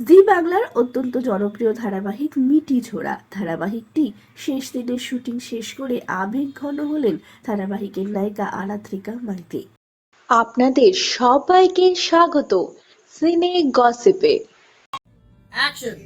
জি বাংলার অত্যন্ত জনপ্রিয় ধারাবাহিক মিটি ছোড়া ধারাবাহিকটি শেষ দিনের শুটিং শেষ করে আবেগ ঘন হলেন ধারাবাহিকের নায়িকা আরাত্রিকা মাইতি। আপনাদের সবাইকে স্বাগত সিনে গসিপে। Action!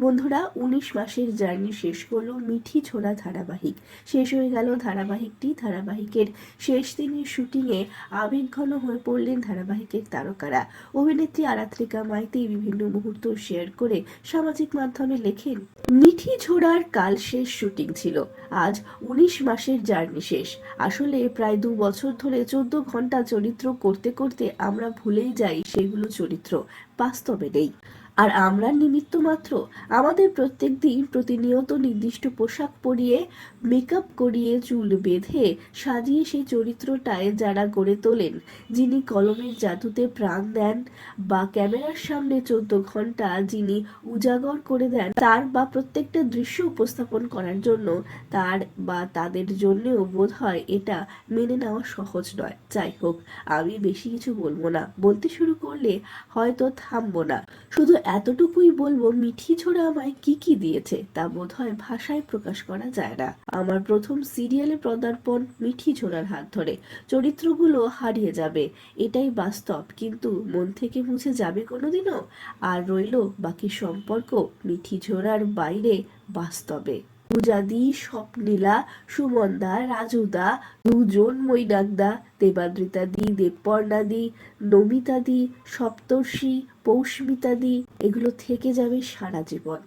বন্ধুরা, উনিশ মাসের জার্নি শেষ করল মিঠি ছোড়া ধারাবাহিক। শেষ হয়ে গেল ধারাবাহিকটি। ধারাবাহিকের শেষ দিনের শুটিংয়ে আবেগঘন হয়ে পড়লেন ধারাবাহিকের তারকারা। অভিনেত্রী আরাত্রিকা মাইতি বিভিন্ন মুহূর্ত শেয়ার করে সামাজিক মাধ্যমে লেখেন, মিঠি ছোড়ার কাল শেষ শুটিং ছিল। আজ উনিশ মাসের জার্নি শেষ। আসলে প্রায় দু বছর ধরে চোদ্দ ঘণ্টা চরিত্র করতে করতে আমরা ভুলেই যাই সেগুলো চরিত্র। বাস্তবে নেই। আর আমরা নিমিত্ত মাত্র। আমাদের প্রত্যেক দিন প্রতিনিয়ত নির্দিষ্ট পোশাক পরিয়ে মেকআপ করিয়ে, চুল বেঁধে সাজিয়ে সেই চরিত্রটায় যারা গড়ে তোলেন, যিনি কলমের জাদুতে প্রাণ দেন বা ক্যামেরার সামনে চোদ্দ ঘণ্টা যিনি উজাগর করে দেন, তার বা প্রত্যেকটা দৃশ্য উপস্থাপন করার জন্য তার বা তাদের জন্যেও বোধ হয় এটা মেনে নেওয়া সহজ নয়। যাই হোক, আমি বেশি কিছু বলব না। বলতে শুরু করলে হয়তো থামবো না। শুধু এতটুকুই বলব, মিঠি ছোড়া আমায় কি কি দিয়েছে তা বোধ হয় ভাষায় প্রকাশ করা যায় না। আমার প্রথম সিরিয়ালে পদার্পণ মিঠি ছোড়ার হাত ধরে। চরিত্রগুলো হারিয়ে যাবে, এটাই বাস্তব। কিন্তু মন থেকে মুছে যাবে কোনোদিনও? আর রইল বাকি সম্পর্ক মিঠি ছোড়ার বাইরে বাস্তবে। পূজাদি, স্বপ্নীলা, সুমনদা, রাজুদা, দুজন মৈনাকদা, দেবাদ্রিতাদি, দেবপর্ণাদি, নমিতাদি, সপ্তর্ষি, পৌষ্মিতাদি, এগুলো থেকে যাবে সারা জীবন।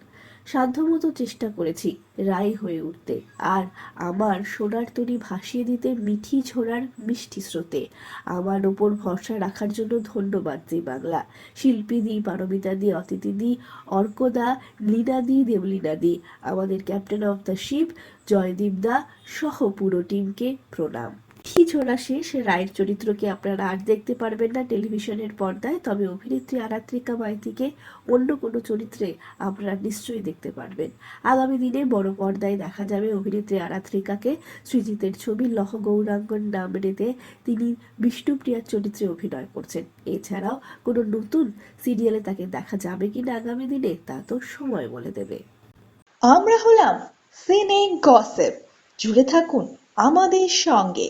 সাধ্যমতো চেষ্টা করেছি রায় হয়ে উঠতে। আর আমার সোনার তরি ভাসিয়ে দিতে মিঠি ছোড়ার মিষ্টি স্রোতে। আমার ওপর ভরসা রাখার জন্য ধন্যবাদ জি বাংলা। শিল্পীদি পারমিতাদি অতিথিদি অর্কদা লীনাদি দেবলীনাদি আমাদের captain of the ship Joydeep da সহ পুরো টিমকে প্রণাম। ছোড়া শেষ রায়ের চরিত্রকে আপনারা আর দেখতে পারবেন না টেলিভিশনের পর্দায়। তবে অভিনেত্রী আরাত্রিকা মাইতিকে অন্য কোনো চরিত্রে আপনারা নিশ্চয়ই দেখতে পারবেন। আগামী দিনে বড় পর্দায় দেখা যাবে অভিনেত্রী আরাত্রিকাকে। সৃজিতের ছবি লহ গৌরাঙ্গন নামরেতে তিনি বিষ্ণুপ্রিয়ার চরিত্রে অভিনয় করছেন। এছাড়াও কোনো নতুন সিরিয়ালে তাকে দেখা যাবে কিনা আগামী দিনে, তা তো সময় বলে দেবে। আমরা হলাম সিনে গসিপ। জুড়ে থাকুন আমাদের সঙ্গে।